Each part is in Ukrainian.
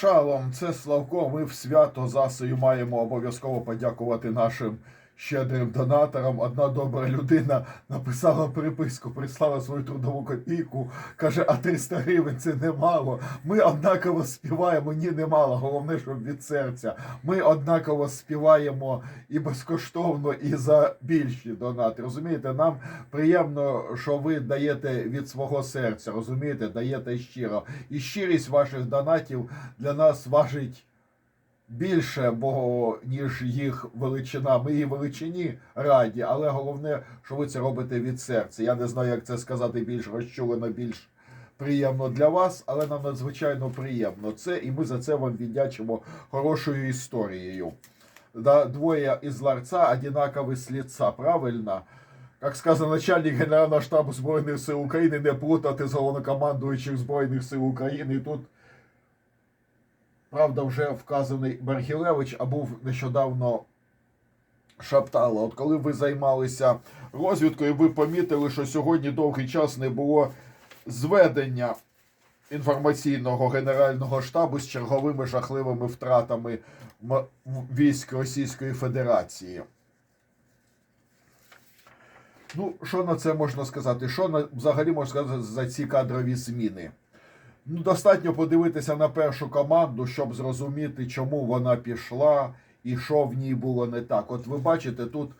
Шалом, це Славко. Ми в свято засою маємо обов'язково подякувати нашим щедрим донаторам. Одна добра людина написала приписку, прислала свою трудову копійку. Каже, а 300 гривень це немало. Ми однаково співаємо. Ні, немало. Головне, щоб від серця. Ми однаково співаємо і безкоштовно, і за більші донати. Розумієте, нам приємно, що ви даєте від свого серця. Розумієте, даєте щиро. І щирість ваших донатів для нас важить більше, бо ніж їх величина. Ми її величині раді, але головне, що ви це робите від серця. Я не знаю, як це сказати більш розчулено, більш приємно для вас, але нам надзвичайно приємно це, і ми за це вам віддячимо хорошою історією. Да, двоє із ларца одинакові з лица, правильно? Як сказано, начальник Генерального штабу Збройних сил України не плутати з головнокомандуючих Збройних сил України. Тут Правда, вже вказаний Бергілевич, а був нещодавно Шаптало. От коли ви займалися розвідкою, ви помітили, що сьогодні довгий час не було зведення інформаційного генерального штабу з черговими жахливими втратами військ Російської Федерації. Ну, що на це можна сказати? Що на, взагалі можна сказати за ці кадрові зміни? Ну, достатньо подивитися на першу команду, щоб зрозуміти, чому вона пішла і що в ній було не так. От ви бачите, тут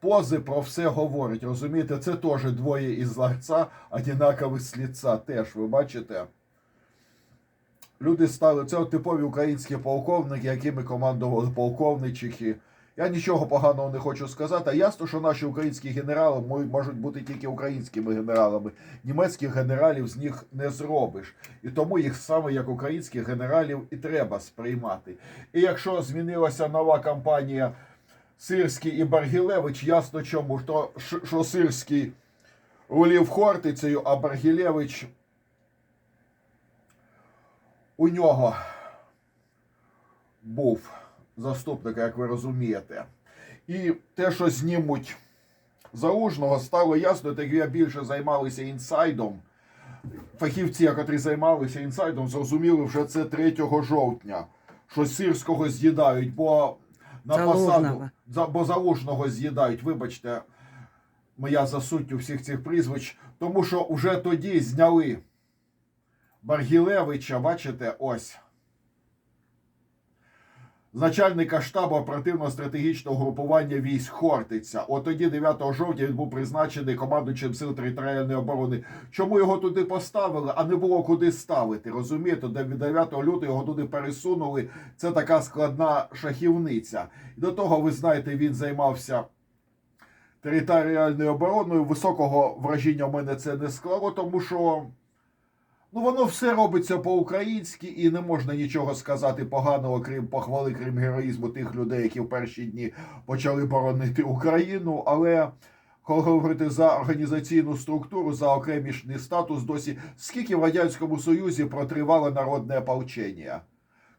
пози про все говорять. Розумієте, це теж двоє із ларца, одинакові з лица. Теж ви бачите. Люди стали це от типові українські полковники, якими командували полковничики. Я нічого поганого не хочу сказати. А ясно, що наші українські генерали можуть бути тільки українськими генералами. Німецьких генералів з них не зробиш. І тому їх саме як українських генералів і треба сприймати. І якщо змінилася нова кампанія Сирський і Баргілевич, ясно чому, що, що Сирський рулів Хортицею, а Баргілевич у нього був заступник, як ви розумієте. І те, що знімуть Залужного, стало ясно, так я більше займалися інсайдом. Фахівці, котрі займалися інсайдом, зрозуміли вже це 3 жовтня, що сирського з'їдають, бо на посаду за, бо залужного з'їдають. Вибачте, моя за суттю всіх цих прізвищ, тому що вже тоді зняли Баргілевича, бачите, ось. Начальника штабу оперативно-стратегічного групування військ Хортиця. От тоді, 9 жовтня, він був призначений командуючим сил територіальної оборони. Чому його туди поставили, а не було куди ставити? Розумієте, Де 9 лютого його туди пересунули. Це така складна шахівниця. До того, ви знаєте, він займався територіальною обороною. Високого враження в мене це не склало, тому що. Ну, воно все робиться по-українськи, і не можна нічого сказати поганого, крім похвали, крім героїзму тих людей, які в перші дні почали боронити Україну. Але коли говорити за організаційну структуру, за окремішний статус, досі скільки в радянському союзі протривало народне ополчення?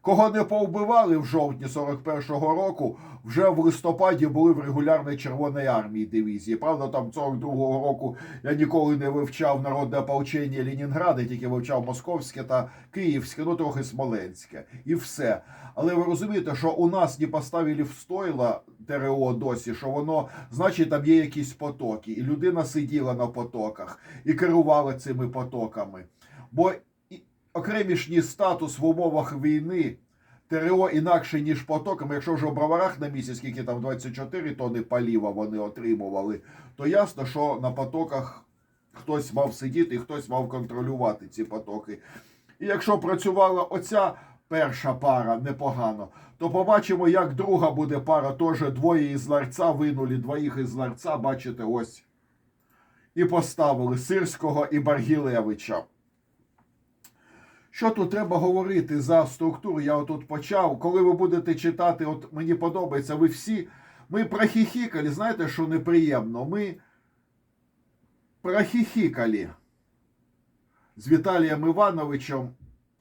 Кого не повбивали в жовтні 41-го року, вже в листопаді були в регулярній Червоної армії дивізії. Правда, там 42-го року я ніколи не вивчав народне ополчення Ленінграда, тільки вивчав московське та київське, ну трохи смоленське, і все. Але ви розумієте, що у нас не поставили в стойла ТРО досі, що воно, значить, там є якісь потоки, і людина сиділа на потоках і керувала цими потоками. Бо окремішній статус в умовах війни. ТРО інакше, ніж потоками. Якщо вже в броварах на місяць, скільки там 24 тони паліва вони отримували, то ясно, що на потоках хтось мав сидіти і хтось мав контролювати ці потоки. І якщо працювала оця перша пара непогано, то побачимо, як друга буде пара. Теж двоє із ларця винули, двоїх із ларця, бачите, ось. І поставили Сирського і Баргілевича. Що тут треба говорити за структуру? Я отут почав. Коли ви будете читати, от мені подобається, ви всі. Ми прохіхікали, знаєте, що неприємно? Ми прохіхікали з Віталієм Івановичем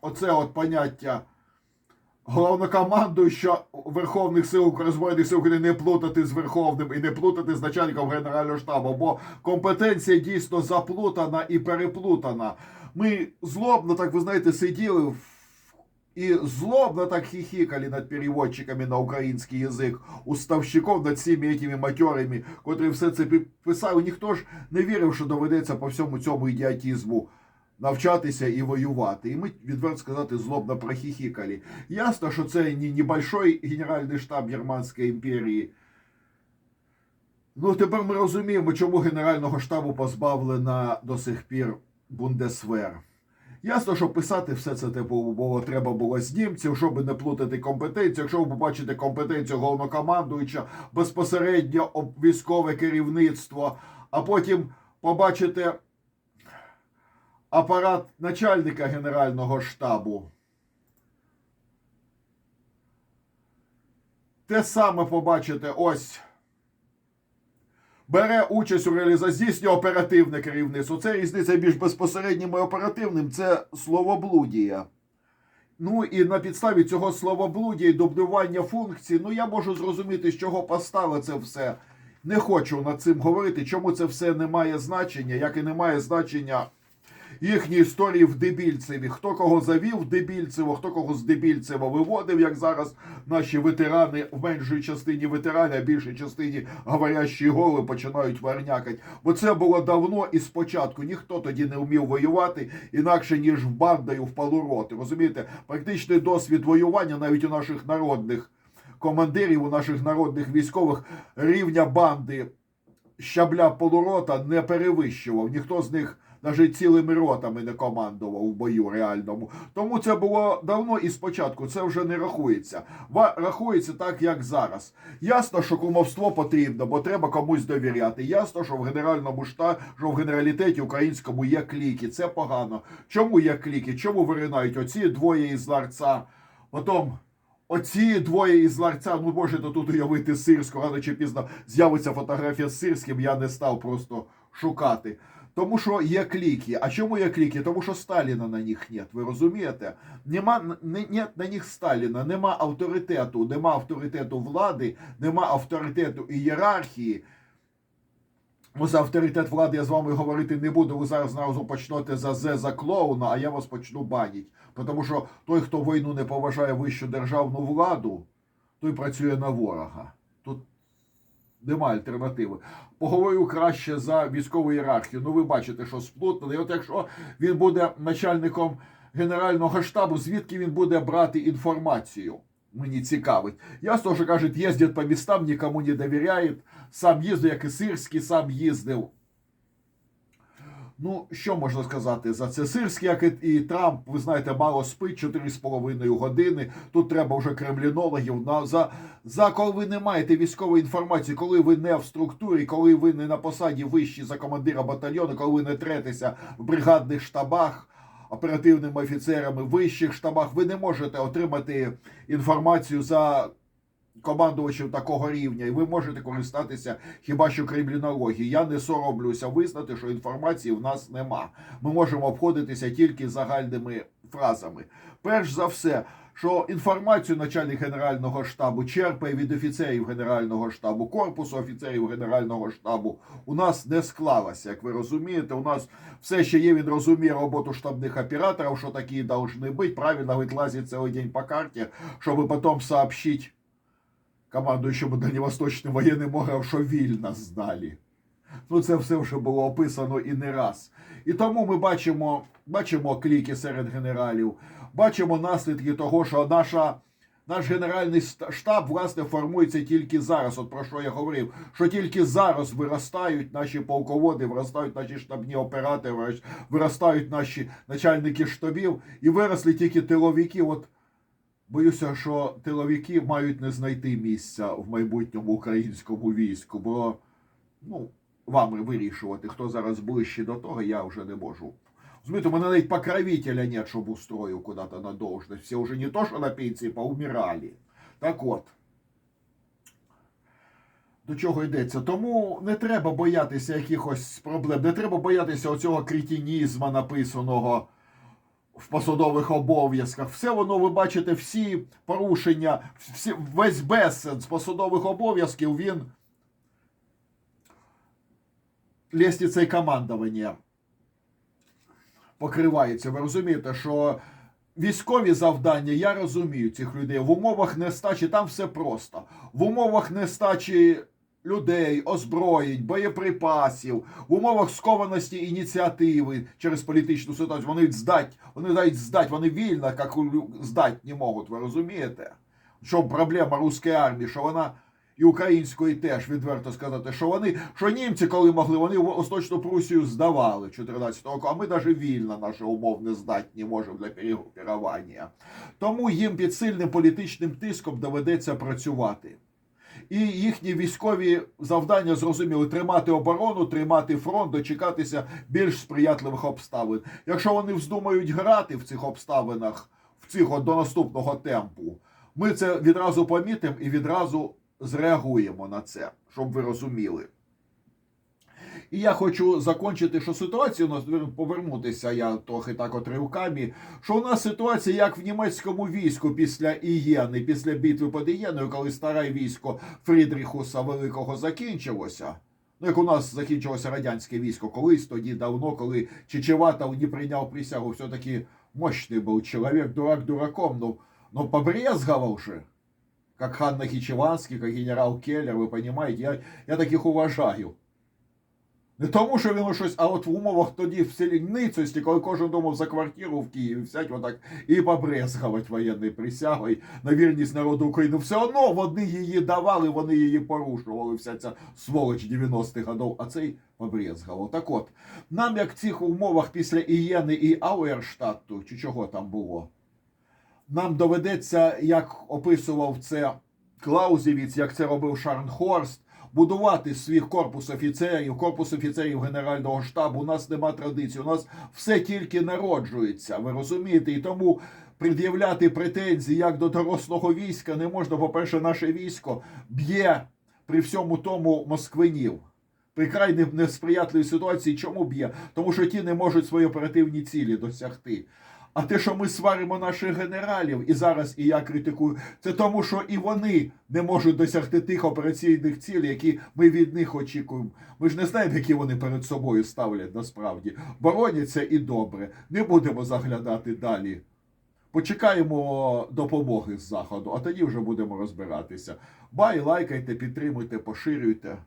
оце от поняття головнокомандуюча Верховних сил України, сил України не плутати з Верховним і не плутати з начальником Генерального штабу, бо компетенція дійсно заплутана і переплутана. Ми злобно, так ви знаєте, сиділи в і злобно так хихикали над переводчиками на український язик, уставщиков над цими этими матерами, котрі все це пи- писали. Ніхто ж не вірив, що доведеться по всьому цьому ідіотізму навчатися і воювати. І ми, відверто сказати, злобно прохихикали. Ясно, що це не небольшой генеральний штаб Германської імперії. Ну, тепер ми розуміємо, чому Генерального штабу позбавлена до сих пір Бундесвер. Ясно, що писати все це типу було треба було з німців, щоб не плутати компетенцію. Якщо ви побачите компетенцію головнокомандуюча безпосередньо військове керівництво, а потім побачите апарат начальника Генерального штабу. Те саме побачите ось. Бере участь у реалізації здійснює оперативне керівництво. Це різниця між безпосереднім і оперативним це словоблудія. Ну і на підставі цього словоблудія і добивання функцій, ну я можу зрозуміти, з чого постави це все. Не хочу над цим говорити, чому це все не має значення, як і не має значення їхні історії в Дебільцеві. Хто кого завів в Дебільцево, хто кого з Дебільцева виводив, як зараз наші ветерани в меншій частині ветерани, а більшій частині говорящі голови починають варнякати. Бо це було давно і спочатку. Ніхто тоді не вмів воювати інакше, ніж в бандою в полуроти. Розумієте, практичний досвід воювання навіть у наших народних командирів, у наших народних військових рівня банди щабля полурота не перевищував. Ніхто з них навіть цілими ротами не командував у бою реальному. Тому це було давно і спочатку. Це вже не рахується. Рахується так, як зараз. Ясно, що кумовство потрібно, бо треба комусь довіряти. Ясно, що в генеральному штабі, що в генералітеті українському є кліки. Це погано. Чому є кліки? Чому виринають оці двоє із ларца? Потім Оці двоє із ларця, ну можете тут уявити Сирську, рано чи пізно з'явиться фотографія з Сирським, я не став просто шукати. Тому що є кліки. А чому є кліки? Тому що Сталіна на них нет. Ви розумієте? Нема не, нет на них Сталіна, нема авторитету, нема авторитету влади, нема авторитету ієрархії. За авторитет влади я з вами говорити не буду. Ви зараз зразу почнете за Зе за клоуна, а я вас почну баніть. Тому що той, хто війну не поважає вищу державну владу, той працює на ворога. Тут немає альтернативи. Поговорю краще за військову ієрархію. Ну, ви бачите, що сплутано. І от якщо він буде начальником Генерального штабу, звідки він буде брати інформацію? Мені цікавить. Ясно, що кажуть, їздять по містам, нікому не довіряють. Сам їздив, як і Сирський, сам їздив. Ну, що можна сказати за це? Сирський, як і- Трамп, ви знаєте, мало спить 4,5 години. Тут треба вже кремлінологів. На, за, за коли ви не маєте військової інформації, коли ви не в структурі, коли ви не на посаді вищі за командира батальйону, коли ви не третеся в бригадних штабах, оперативними офіцерами, вищих штабах, ви не можете отримати інформацію за командувачів такого рівня, і ви можете користатися хіба що кримінологією. Я не соромлюся визнати, що інформації в нас нема. Ми можемо обходитися тільки загальними фразами. Перш за все, що інформацію начальник Генерального штабу черпає від офіцерів Генерального штабу, корпусу офіцерів Генерального штабу у нас не склалося. Як ви розумієте, у нас все ще є, він розуміє роботу штабних операторів, що такі должны бути. Правильно, говорить, лазить цілий день по карті, щоб потім сообщить командуючому Дальньовосточним воєнним округом, що вільно здалі. Ну, це все вже було описано і не раз. І тому ми бачимо, бачимо кліки серед генералів, бачимо наслідки того, що наша, наш генеральний штаб, власне, формується тільки зараз. От про що я говорив, що тільки зараз виростають наші полководи, виростають наші штабні оператори, виростають наші начальники штабів, і виросли тільки тиловики. От Боюся, що тиловики мають не знайти місця в майбутньому українському війську, бо ну, вам вирішувати, хто зараз ближче до того, я вже не можу. Розумієте, у мене навіть покровителя нет, щоб устрою куда-то на должность. Все уже не то, що на пенсії, поумирали. Так от. До чого йдеться? Тому не треба боятися якихось проблем, не треба боятися оцього кретінізму написаного в посадових обов'язках. Все воно, ви бачите, всі порушення, всі, весь безсенс посадових обов'язків, він лестницею командування покривається. Ви розумієте, що військові завдання, я розумію цих людей. В умовах нестачі там все просто. В умовах нестачі людей, озброєнь, боєприпасів, в умовах скованості ініціативи через політичну ситуацію. Вони здать, вони навіть здать, вони вільно, як здать не можуть, ви розумієте? Що проблема руської армії, що вона і української теж відверто сказати, що вони, що німці, коли могли, вони Восточну Прусію здавали 14 року, а ми навіть вільно наші умов не здатні можемо для перегрупування. Тому їм під сильним політичним тиском доведеться працювати. І їхні військові завдання зрозуміли тримати оборону, тримати фронт, дочекатися більш сприятливих обставин. Якщо вони вздумають грати в цих обставинах, в цих до наступного темпу, ми це відразу помітимо і відразу зреагуємо на це, щоб ви розуміли. І я хочу закінчити, що ситуація у нас повернутися, я трохи так от що у нас ситуація як в німецькому війську після Ієни, після битви під Ієною, коли старе військо Фрідріхуса Великого закінчилося. Ну, як у нас закінчилося радянське військо колись, тоді давно, коли Чечеватов не прийняв присягу, все-таки мощний був чоловік, дурак дураком, ну, ну побрезговал же. Как хан Нахичеванский, как генерал Келлер, ви понимаете, я, я таких уважаю. Не тому, що він щось, а от в умовах тоді в селі коли кожен думав за квартиру в Києві, взять отак і побрезгувати воєнною присягою на вірність народу України. Все одно вони її давали, вони її порушували, вся ця сволоч 90-х годів, а цей побрезгував. Так от, нам як в цих умовах після Ієни і Ауерштатту, чи чого там було, нам доведеться, як описував це Клаузевіц, як це робив Шарнхорст, будувати свій корпус офіцерів, корпус офіцерів Генерального штабу. У нас нема традиції, у нас все тільки народжується. Ви розумієте? І тому пред'являти претензії як до дорослого війська не можна. По-перше, наше військо б'є при всьому тому москвинів. При край не- несприятливій ситуації, чому б'є? Тому що ті не можуть свої оперативні цілі досягти. А те, що ми сваримо наших генералів, і зараз і я критикую, це тому, що і вони не можуть досягти тих операційних цілей, які ми від них очікуємо. Ми ж не знаємо, які вони перед собою ставлять насправді. Бороняться і добре. Не будемо заглядати далі. Почекаємо допомоги з заходу, а тоді вже будемо розбиратися. Бай, лайкайте, підтримуйте, поширюйте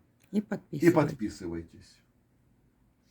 І підписуйтесь.